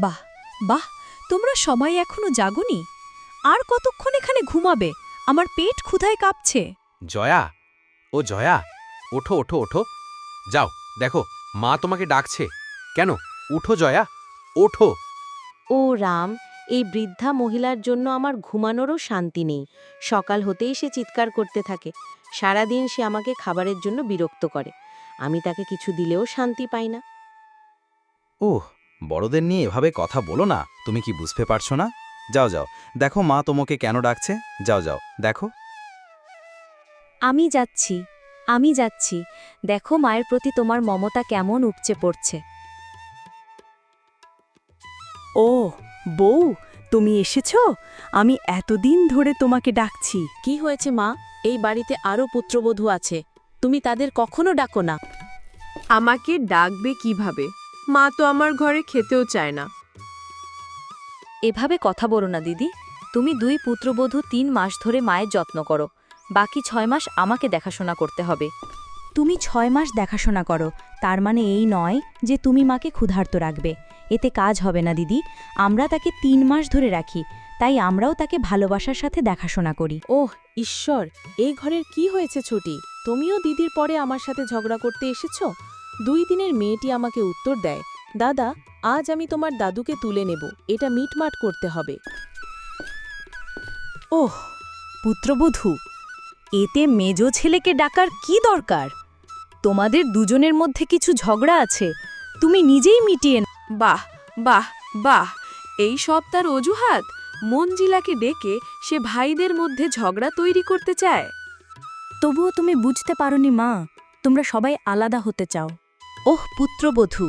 বাহ বাহ তোমরা সবাই এখনও জাগনি? আর কতক্ষণ এখানে ঘুমাবে? আমার পেট ক্ষুধায় কাঁপছে। জয়া ও জয়া ওঠো ওঠো ওঠো। যাও দেখো মা তোমাকে ডাকছে। কেন? উঠো জয়া ওঠো। ও রাম এই বৃদ্ধা মহিলার জন্য আমার ঘুমানোরও শান্তি নেই। সকাল হতেই সে চিৎকার করতে থাকে। সারাদিন সে আমাকে খাবারের জন্য বিরক্ত করে। আমি তাকে কিছু দিলেও শান্তি পাই না। ওহ বড়দের নিয়ে এভাবে কথা বলো না। তুমি কি বুঝতে পারছ না? যাও যাও। দেখো মা তোমাকে কেন ডাকছে। যাও যাও। দেখো। আমি যাচ্ছি। আমি যাচ্ছি। দেখো মায়ের প্রতি তোমার মমতা কেমন উপচে পড়ছে। ও বউ তুমি এসেছ? আমি এতদিন ধরে তোমাকে ডাকছি। কি হয়েছে মা? এই বাড়িতে আরও পুত্রবধূ আছে। তুমি তাদের কখনো ডাকো না। আমাকে ডাকবে কীভাবে? মা তো আমার ঘরে খেতেও চায় না। এভাবে কথা বলো না দিদি। তুমি দুই পুত্রবধূ তিন মাস ধরে মায়ের যত্ন করো। বাকি ছয় মাস আমাকে দেখাশোনা করতে হবে। তুমি ছয় মাস দেখাশোনা করো। তার মানে এই নয় যে তুমি মাকে ক্ষুধার্ত রাখবে। এতে কাজ হবে না দিদি। আমরা তাকে তিন মাস ধরে রাখি। তাই আমরাও তাকে ভালোবাসার সাথে দেখাশোনা করি। ওহ ঈশ্বর! এই ঘরের কি হয়েছে ছুটি? তুমিও দিদির পরে আমার সাথে ঝগড়া করতে এসেছ? দুই দিনের মেয়েটি আমাকে উত্তর দেয় দাদা আজ আমি তোমার দাদুকে তুলে নেব এটা মিটমাট করতে হবে। ওহ পুত্রবধূ এতে মেজ ছেলেকে ডাকার কি দরকার? তোমাদের দুজনের মধ্যে কিছু ঝগড়া আছে তুমি নিজেই মিটিয়ে নাও। বাহ বাহ বাহ এই সব তার অজুহাত। মঞ্জিলাকে ডেকে সে ভাইদের মধ্যে ঝগড়া তৈরি করতে চায়। তবুও তুমি বুঝতে পারোনি মা তোমরা সবাই আলাদা হতে চাও। ওহ পুত্রবধূ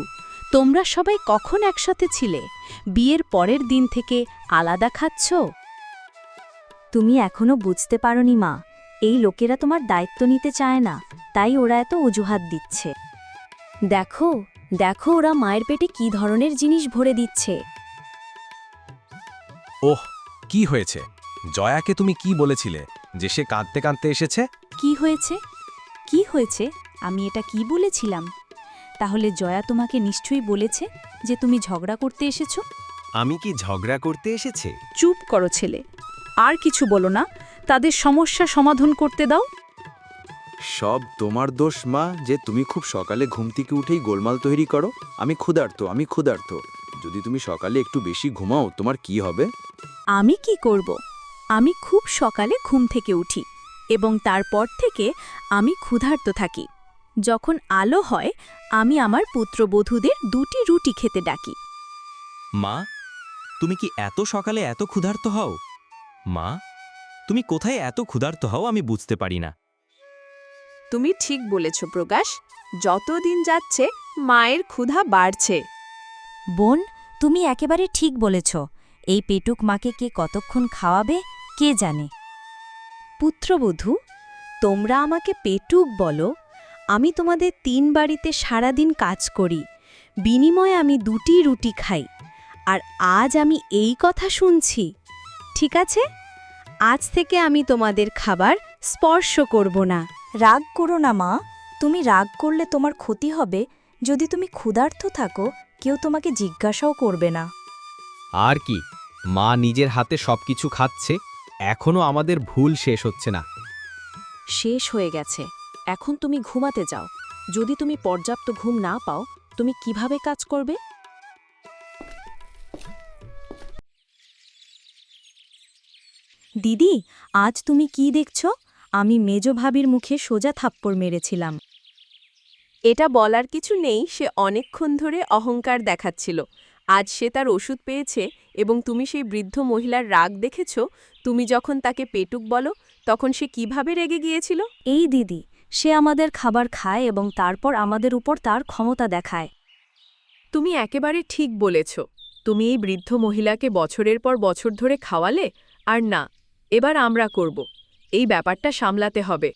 তোমরা সবাই কখন একসাথে ছিলে? বিয়ের পরের দিন থেকে আলাদা খাচ্ছ? তুমি এখনও বুঝতে পারোনি মা এই লোকেরা তোমার দায়িত্ব নিতে চায় না তাই ওরা এত অজুহাত দিচ্ছে। দেখো দেখো ওরা মায়ের পেটে কি ধরনের জিনিস ভরে দিচ্ছে। ওহ কি হয়েছে? জয়াকে তুমি কি বলেছিলে যে সে কাঁদতে কাঁদতে এসেছে? কি হয়েছে? কি হয়েছে? আমি এটা কি বলেছিলাম? তাহলে জয়া তোমাকে নিশ্চয়ই বলেছে যে তুমি ঝগড়া করতে এসেছ? আমি কি ঝগড়া করতে এসেছে? চুপ করো ছেলে। আর কিছু বলো না। তাদের সমস্যা সমাধান করতে দাও। সব তোমার দোষ মা যে তুমি খুব সকালে ঘুম থেকে উঠেই গোলমাল তৈরি করো। আমি ক্ষুধার্ত আমি ক্ষুধার্ত। যদি তুমি সকালে একটু বেশি ঘুমাও তোমার কি হবে? আমি কি করব? আমি খুব সকালে ঘুম থেকে উঠি এবং তারপর থেকে আমি ক্ষুধার্ত থাকি। যখন আলো হয় আমি আমার পুত্রবধূদের দুটি রুটি খেতে ডাকি। মা তুমি কি এত সকালে এত ক্ষুধার্ত হও? মা তুমি কোথায় এত ক্ষুধার্ত হও আমি বুঝতে পারি না। তুমি ঠিক বলেছ প্রকাশ। যতদিন যাচ্ছে মায়ের ক্ষুধা বাড়ছে। বোন তুমি একেবারে ঠিক বলেছ। এই পেটুক মাকে কে কতক্ষণ খাওয়াবে কে জানে? পুত্রবধূ তোমরা আমাকে পেটুক বলো আমি তোমাদের তিন বাড়িতে সারাদিন কাজ করি। বিনিময়ে আমি দুটি রুটি খাই। আর আজ আমি এই কথা শুনছি। ঠিক আছে? আজ থেকে আমি তোমাদের খাবার স্পর্শ করব না। রাগ করো না মা। তুমি রাগ করলে তোমার ক্ষতি হবে। যদি তুমি ক্ষুধার্ত থাকো কেউ তোমাকে জিজ্ঞাসাও করবে না। আর কি? মা নিজের হাতে সবকিছু খাচ্ছে। এখনও আমাদের ভুল শেষ হচ্ছে না। শেষ হয়ে গেছে। এখন তুমি ঘুমাতে যাও। যদি তুমি পর্যাপ্ত ঘুম না পাও, তুমি কীভাবে কাজ করবে? দিদি, আজ তুমি কি দেখছ? আমি মেজ ভাবির মুখে সোজা থাপ্পড় মেরেছিলাম। এটা বলার কিছু নেই, সে অনেকক্ষণ ধরে অহংকার দেখাচ্ছিল। আজ সে তার ওষুধ পেয়েছে এবং তুমি সেই বৃদ্ধ মহিলার রাগ দেখেছ? তুমি যখন তাকে পেটুক বলো, তখন সে কীভাবে রেগে গিয়েছিল? এই দিদি সে আমাদের খাবার খায় এবং তারপর আমাদের উপর তার ক্ষমতা দেখায়। তুমি একেবারে ঠিক বলেছ। তুমি এই বৃদ্ধ মহিলাকে বছরের পর বছর ধরে খাওয়ালে আর না এবার আমরা করব। এই ব্যাপারটা সামলাতে হবে।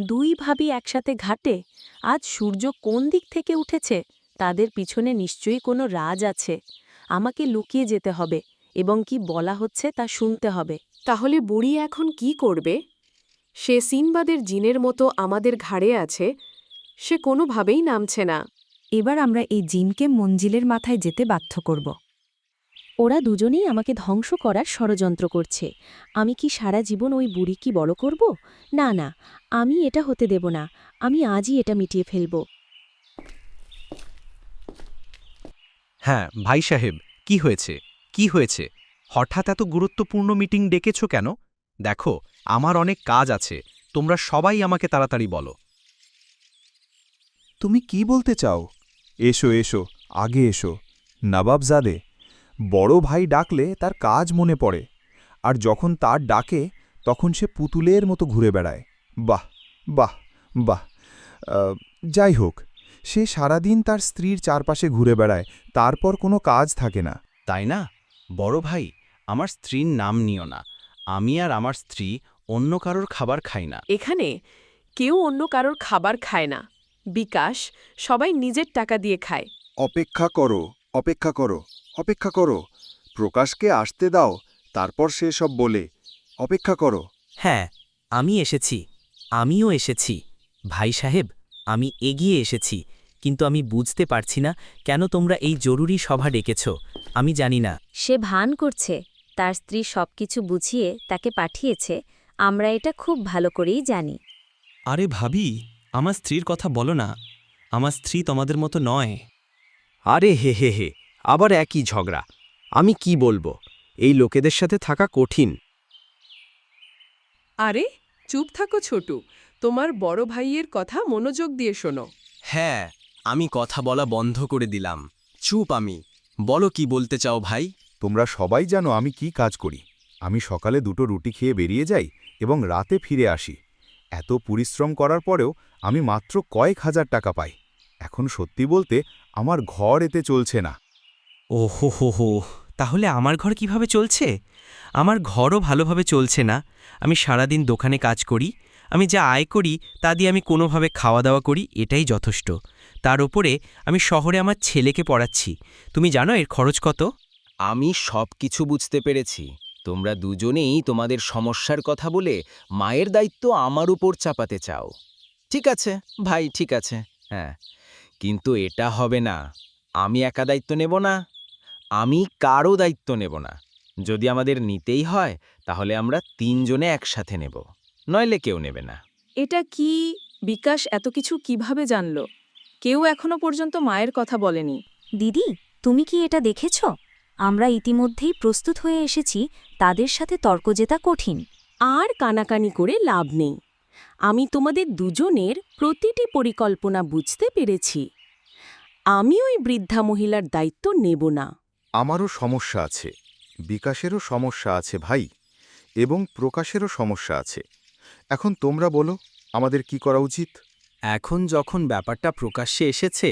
দুই ভাবি একসাথে ঘাটে আজ সূর্য কোন দিক থেকে উঠেছে তাদের পিছনে নিশ্চয়ই কোনো রাজ আছে। আমাকে লুকিয়ে যেতে হবে এবং কি বলা হচ্ছে তা শুনতে হবে। তাহলে বুড়ি এখন কি করবে? সে সিনবাদের জিনের মতো আমাদের ঘাড়ে আছে সে কোনোভাবেই নামছে না। এবার আমরা এই জিনকে মঞ্জিলের মাথায় যেতে বাধ্য করব। ওরা দুজনেই আমাকে ধ্বংস করার ষড়যন্ত্র করছে। আমি কি সারা জীবন ওই বুড়ি কি বড় করব? না না আমি এটা হতে দেব না। আমি আজই এটা মিটিয়ে ফেলব। হ্যাঁ ভাই সাহেব কি হয়েছে? কি হয়েছে? হঠাৎ এত গুরুত্বপূর্ণ মিটিং ডেকেছ কেন? দেখো আমার অনেক কাজ আছে তোমরা সবাই আমাকে তাড়াতাড়ি বলো। তুমি কি বলতে চাও? এসো এসো আগে এসো। নবাবজাদে বড় ভাই ডাকলে তার কাজ মনে পড়ে আর যখন তার ডাকে তখন সে পুতুলের মতো ঘুরে বেড়ায়। বাহ বাহ বাহ। যাই হোক সে সারাদিন তার স্ত্রীর চারপাশে ঘুরে বেড়ায় তারপর কোনো কাজ থাকে না। তাই না? বড় ভাই আমার স্ত্রীর নাম নিও না। আমি আর আমার স্ত্রী অন্য কারোর খাবার খাই না। এখানে কেউ অন্য কারোর খাবার খায় না। বিকাশ সবাই নিজের টাকা দিয়ে খায়। অপেক্ষা করো অপেক্ষা করো অপেক্ষা করো। প্রকাশকে আসতে দাও তারপর সে সব বলে অপেক্ষা করো। হ্যাঁ আমি এসেছি আমিও এসেছি। ভাই সাহেব আমি এগিয়ে এসেছি কিন্তু আমি বুঝতে পারছি না কেন তোমরা এই জরুরি সভা ডেকেছ আমি জানি না। সে ভান করছে তার স্ত্রী সবকিছু বুঝিয়ে তাকে পাঠিয়েছে আমরা এটা খুব ভালো করেই জানি। আরে ভাবি আমার স্ত্রীর কথা বলো না। আমার স্ত্রী তোমাদের মতো নয়। আরে হে হে হে আবার একই ঝগড়া। আমি কি বলব? এই লোকেদের সাথে থাকা কঠিন। আরে চুপ থাকো ছোটু। তোমার বড় ভাইয়ের কথা মনোযোগ দিয়ে শোনো। হ্যাঁ আমি কথা বলা বন্ধ করে দিলাম। চুপ আমি। বলো কি বলতে চাও ভাই? তোমরা সবাই জানো আমি কি কাজ করি। আমি সকালে দুটো রুটি খেয়ে বেরিয়ে যাই এবং রাতে ফিরে আসি। এত পরিশ্রম করার পরেও আমি মাত্র কয়েক হাজার টাকা পাই। এখন সত্যি বলতে আমার ঘর এতে চলছে না। ও হো হো হো তাহলে আমার ঘর কীভাবে চলছে? আমার ঘরও ভালোভাবে চলছে না। আমি সারাদিন দোকানে কাজ করি আমি যা আয় করি তা দিয়ে আমি কোনোভাবে খাওয়া দাওয়া করি এটাই যথেষ্ট। তার ওপরে আমি শহরে আমার ছেলেকে পড়াচ্ছি। তুমি জানো এর খরচ কত? আমি সব কিছু বুঝতে পেরেছি। তোমরা দুজনেই তোমাদের সমস্যার কথা বলে মায়ের দায়িত্ব আমার উপর চাপাতে চাও। ঠিক আছে ভাই ঠিক আছে। হ্যাঁ কিন্তু এটা হবে না। আমি একা দায়িত্ব নেব না। আমি কারও দায়িত্ব নেব না। যদি আমাদের নিতেই হয় তাহলে আমরা তিনজনে একসাথে নেব। নইলে কেউ নেবে না। এটা কি বিকাশ এত কিছু কীভাবে জানল? কেউ এখনও পর্যন্ত মায়ের কথা বলেনি। দিদি তুমি কি এটা দেখেছ? আমরা ইতিমধ্যেই প্রস্তুত হয়ে এসেছি তাদের সাথে তর্ক জেতা কঠিন। আর কানাকানি করে লাভ নেই। আমি তোমাদের দুজনের প্রতিটি পরিকল্পনা বুঝতে পেরেছি। আমি ওই বৃদ্ধা মহিলার দায়িত্ব নেব না। আমারও সমস্যা আছে। বিকাশেরও সমস্যা আছে ভাই এবং প্রকাশেরও সমস্যা আছে। এখন তোমরা বলো আমাদের কি করা উচিত? এখন যখন ব্যাপারটা প্রকাশ্যে এসেছে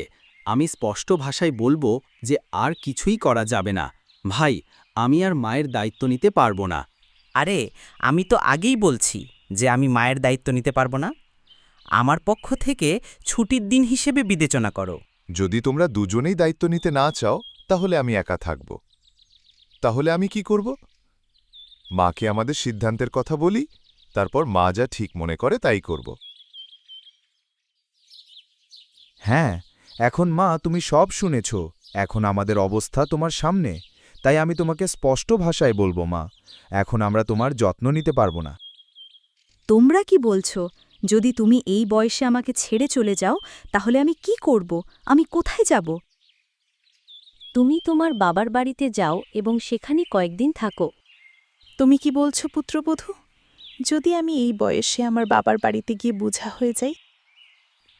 আমি স্পষ্ট ভাষায় বলব যে আর কিছুই করা যাবে না। ভাই আমি আর মায়ের দায়িত্ব নিতে পারব না। আরে আমি তো আগেই বলছি যে আমি মায়ের দায়িত্ব নিতে পারব না। আমার পক্ষ থেকে ছুটির দিন হিসেবে বিবেচনা করো। যদি তোমরা দুজনেই দায়িত্ব নিতে না চাও তাহলে আমি একা থাকব। তাহলে আমি কি করব? মাকে আমাদের সিদ্ধান্তের কথা বলি? তারপর মা যা ঠিক মনে করে তাই করব। হ্যাঁ এখন মা তুমি সব শুনেছ। এখন আমাদের অবস্থা তোমার সামনে। তাই আমি তোমাকে স্পষ্ট ভাষায় বলব মা। এখন আমরা তোমার যত্ন নিতে পারব না। তোমরা কি বলছো? যদি তুমি এই বয়সে আমাকে ছেড়ে চলে যাও তাহলে আমি কি করব? আমি কোথায় যাব? তুমি তোমার বাবার বাড়িতে যাও এবং সেখানে কয়েকদিন থাকো। তুমি কি বলছো পুত্রবধূ? যদি আমি এই বয়সে আমার বাবার বাড়িতে গিয়ে বোঝা হয়ে যাই?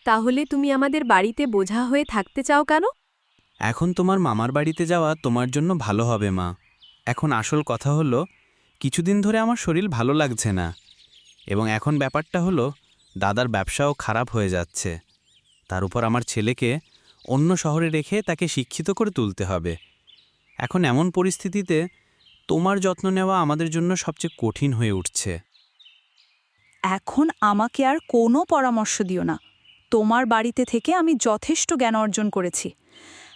তাহলে তুমি আমাদের বাড়িতে বোঝা হয়ে থাকতে চাও কেন? এখন তোমার মামার বাড়িতে যাওয়া তোমার জন্য ভালো হবে, মা। এখন আসল কথা হলো, কিছুদিন ধরে আমার শরীর ভালো লাগছে না। এবং এখন ব্যাপারটা হলো, দাদার ব্যবসাও খারাপ হয়ে যাচ্ছে। তার উপর আমার ছেলেকে অন্য শহরে রেখে তাকে শিক্ষিত করে তুলতে হবে। এখন এমন পরিস্থিতিতে তোমার যত্ন নেওয়া আমাদের জন্য সবচেয়ে কঠিন হয়ে উঠছে। এখন আমাকে আর কোনো পরামর্শ দিও না। তোমার বাড়িতে থেকে আমি যথেষ্ট জ্ঞান অর্জন করেছি।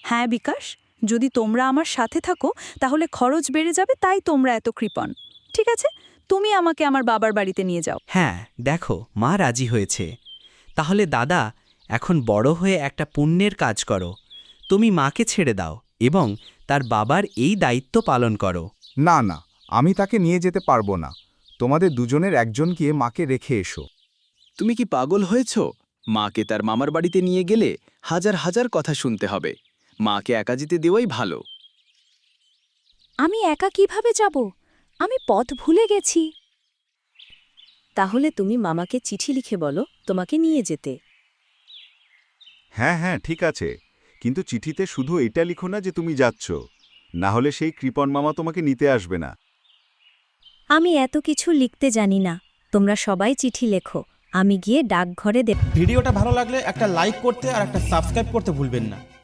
হ্যাঁ বিকাশ যদি তোমরা আমার সাথে থাকো তাহলে খরচ বেড়ে যাবে তাই তোমরা এত কৃপণ। ঠিক আছে? তুমি আমাকে আমার বাবার বাড়িতে নিয়ে যাও। হ্যাঁ দেখো মা রাজি হয়েছে। তাহলে দাদা এখন বড় হয়ে একটা পুণ্যের কাজ করো। তুমি মাকে ছেড়ে দাও এবং তার বাবার এই দায়িত্ব পালন করো। না না আমি তাকে নিয়ে যেতে পারব না। তোমাদের দুজনের একজন গিয়ে মাকে রেখে এসো। তুমি কি পাগল হয়েছ? মাকে তার মামার বাড়িতে নিয়ে গেলে হাজার হাজার কথা শুনতে হবে। মাকে একা যেতে দেওয়াই ভালো। আমি একা কীভাবে যাব? আমি পথ ভুলে গেছি। তাহলে তুমি মামাকে চিঠি লিখে বলো তোমাকে নিয়ে যেতে। হ্যাঁ হ্যাঁ ঠিক আছে। কিন্তু চিঠিতে শুধু এটা লিখো না যে তুমি যাচ্ছ। না হলে সেই কৃপন মামা তোমাকে নিতে আসবে না। আমি এত কিছু লিখতে জানি না। তোমরা সবাই চিঠি লেখো। আমি গিয়ে ডাকঘরে দেব ভিডিওটা ভালো লাগলে একটা লাইক করতে আর একটা সাবস্ক্রাইব করতে ভুলবেন না।